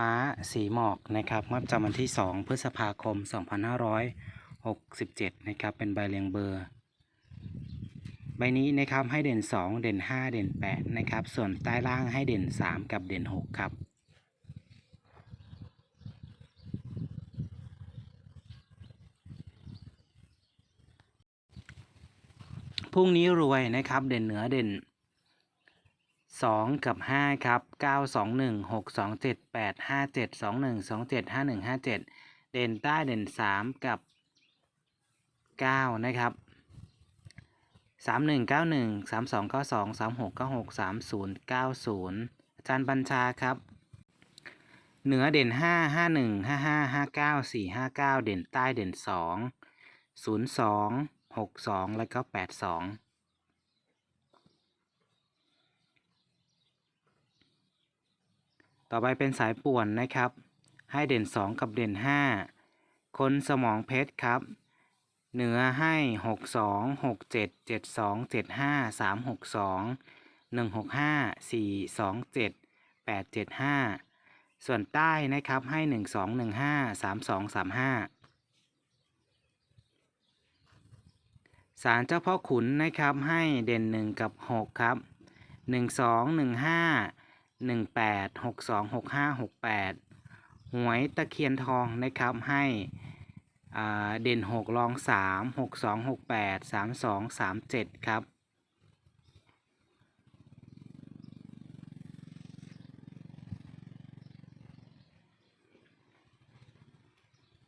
ม้าสีหมอกนะครับงวดประจำวันที่ 2 พฤษภาคม 2567 นะครับ เป็นใบเรียงเบอร์ ใบนี้นะครับให้เด่น 2 เด่น 5 เด่น 8 นะครับ ส่วนใต้ล่างให้เด่น 3 กับเด่น 6 ครับพรุ่งนี้รวยนะครับ เด่นเหนือเด่น 2 กับ 5 ครับ 9 2 1 6 2 7 8 5 7 2 1 2 7 5 1 5 7 เด่นใต้เด่น 3 กับ 9 นะครับ 3 1 9 1 3 2 9 2 3 6 9 6 3 0 9 0 อาจารย์บัญชาครับ เหนือเด่น 5 5 1 5 5 5 9 4 5 9 เด่นใต้เด่น 2 0 2 6 2 แล้วก็ 8 2 ต่อไปเป็นสายป่วนนะครับ ให้เด่น 2 กับเด่น 5 คนสมองเพชรครับ เหนือให้ 6 2 6 7 7 2 7 5 3 6 2 1 6 5 4 2 7 8 7 5 ส่วนใต้นะครับให้ 1 2 1 5 3 2 3 5ศาลเจ้าพ่อขุนนะครับให้เด่น 1 กับ 6 ครับ 1 2 1 5 หนึ่งแปดหกสองหกห้าหกแปดหวยตะเคียนทองนะครับให้เด่นหกรองสามหกสองหกแปดสามสองสามเจ็ดครับ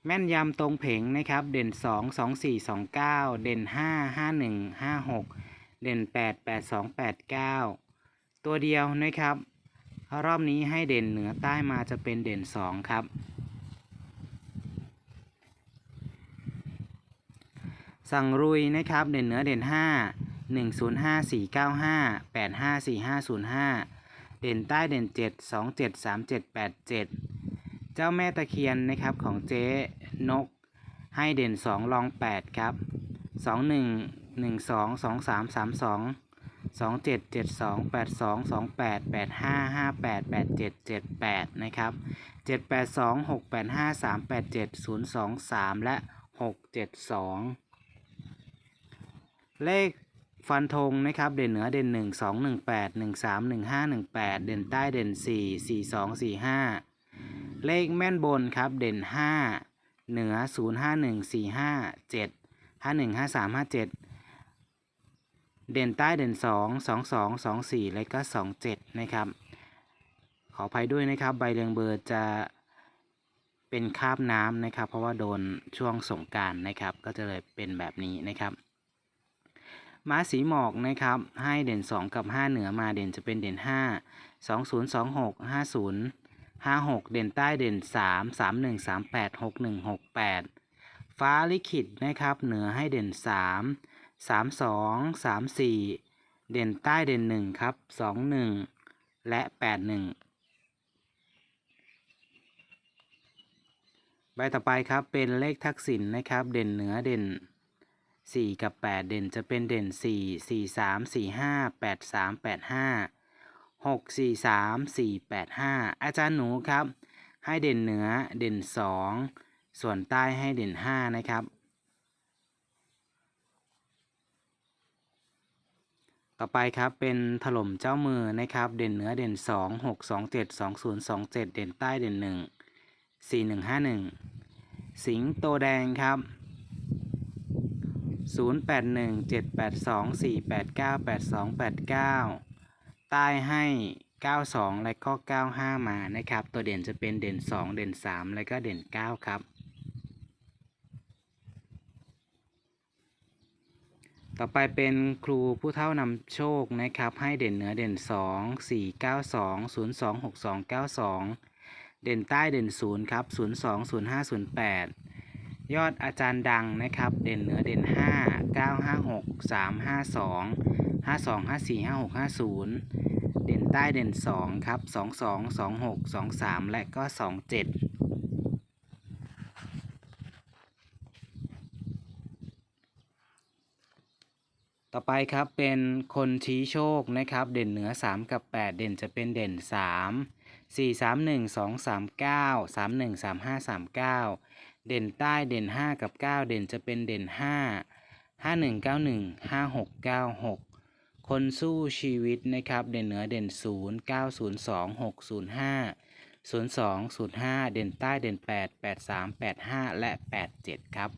แม่นยำตรงเผงนะครับ เด่นสองสองสี่สองเก้าเด่นห้าห้าหนึ่งห้าหกเด่นแปดแปดสองแปดเก้าตัวเดียวนะครับ รอบนี้ให้เด่นเหนือใต้มาจะเป็นเด่น 2 ครับ สั่งรุยนะครับ เด่นเหนือเด่น 5 1 0 5 4 9 5 8 5 4 5 0 5 เด่นใต้เด่น 7 2 7 3 7 8 7 เจ้าแม่ตะเคียนนะครับของเจ๊นกให้เด่น 2 รอง 8 ครับ 2 2772822885588778 นะครับ 782685387 023 และ 672 เลขฟันธงนะครับ เด่นเหนือเด่น 1 2 1 8 1 3 1 5 1 8 เด่นใต้เด่น 4 4 2 4 5 เลขแม่นบนครับเด่น 5 เหนือ 0 5 1 4 5 7 5 1 5 3 5 7 เด่นใต้เด่น 2 2 2 2 4 และก็ 2 7 นะครับ ขออภัยด้วยนะครับ ใบเรืองเบอร์จะเป็นคาบน้ำนะครับ เพราะว่าโดนช่วงสงการนะครับ ก็จะเลยเป็นแบบนี้นะครับม้าสีหมอกนะครับ ให้เด่น 2 กับ 5 เหนือมาเด่นจะเป็นเด่น 5 2 0 2 6 5 0 5 6 เด่นใต้เด่น 3 3 1 3 8 6 1 6 8 ฟ้าลิขิตนะครับ เหนือให้เด่น 3 สามสองสามสี่เด่นใต้เด่นหนึ่งครับสองหนึ่งและแปดหนึ่งใบต่อไปครับเป็นเลขทักษิณนะครับ เด่นเหนือเด่นสี่กับแปดเด่นจะเป็นเด่นสี่สี่สามสี่ห้าแปดสามแปดห้าหกสี่สามสี่แปดห้าอาจารย์หนูครับ ให้เด่นเหนือเด่นสองส่วนใต้ให้เด่นห้านะครับ ต่อไปครับเป็นถล่มเจ้ามือนะครับ เด่นเหนือเด่น 2 6 2 7 2 0 2 7 เด่นใต้เด่น 1 4 1 5 1 สิงโตแดงครับ 0 8 1 7 8 2 4 8 9 8 2 8 9 ใต้ให้ 92 และก็ 95 มานะครับ ตัวเด่นจะเป็นเด่น 2 เด่น 3 และก็เด่น 9 ครับ ต่อไปเป็นครูผู้เท่านำโชคนะครับ ให้เด่นเหนือเด่น 2 4 9 2 0 2 6 2 9 2 เด่นใต้เด่น 0 ครับ 0 2 0 5 0 8 ยอดอาจารย์ดังนะครับ เด่นเหนือเด่น 5 9 5 6 3 5 2 5 2 5 4 5 6 5 0 เด่นใต้เด่น 2 ครับ 2 2 2 6 2 3 และก็ 2 7 ต่อไปครับเป็นคนชี้โชคนะครับ เด่นเหนือ 3 กับ 8 เด่นจะเป็นเด่น 3 4 3 1 2 3 9 3 1 3 5 3 9 เด่นใต้เด่น 5 กับ 9 เด่นจะเป็นเด่น 5 5 1 9 1 5 6 9 6 คนสู้ชีวิตนะครับ เด่นเหนือเด่น 0 9 0 2 6 0 5 0 2 0 5 เด่นใต้เด่น 8 8 3 8 5 และ 8 7 ครับ